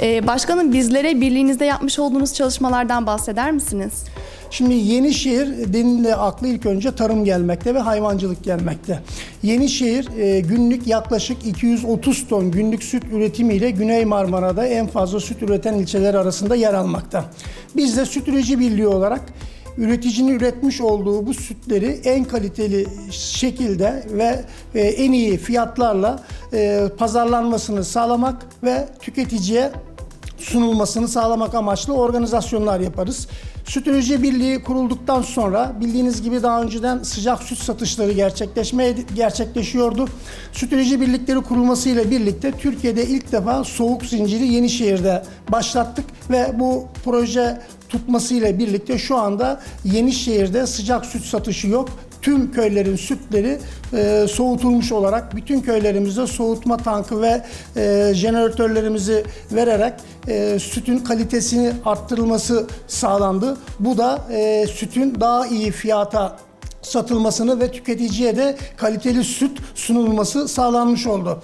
Ee, başkanım bizlere birliğinizde yapmış olduğunuz çalışmalardan bahseder misiniz? Şimdi Yenişehir denildiğinde aklı ilk önce tarım gelmekte ve hayvancılık gelmekte. Yenişehir e, günlük yaklaşık 230 ton günlük süt üretimiyle Güney Marmara'da en fazla süt üreten ilçeler arasında yer almakta. Biz de süt üretici birliği olarak üreticinin üretmiş olduğu bu sütleri en kaliteli şekilde ve en iyi fiyatlarla e, pazarlanmasını sağlamak ve tüketiciye sunulmasını sağlamak amaçlı organizasyonlar yaparız. Süt Üretici Birliği kurulduktan sonra bildiğiniz gibi daha önceden sıcak süt satışları gerçekleşmeye gerçekleşiyordu. Süt Üretici Birlikleri kurulmasıyla birlikte Türkiye'de ilk defa soğuk zinciri Yenişehir'de başlattık ve bu proje tutmasıyla birlikte şu anda Yenişehir'de sıcak süt satışı yok tüm köylerin sütleri e, soğutulmuş olarak bütün köylerimizde soğutma tankı ve e, jeneratörlerimizi vererek e, sütün kalitesini arttırılması sağlandı. Bu da e, sütün daha iyi fiyata satılmasını ve tüketiciye de kaliteli süt sunulması sağlanmış oldu.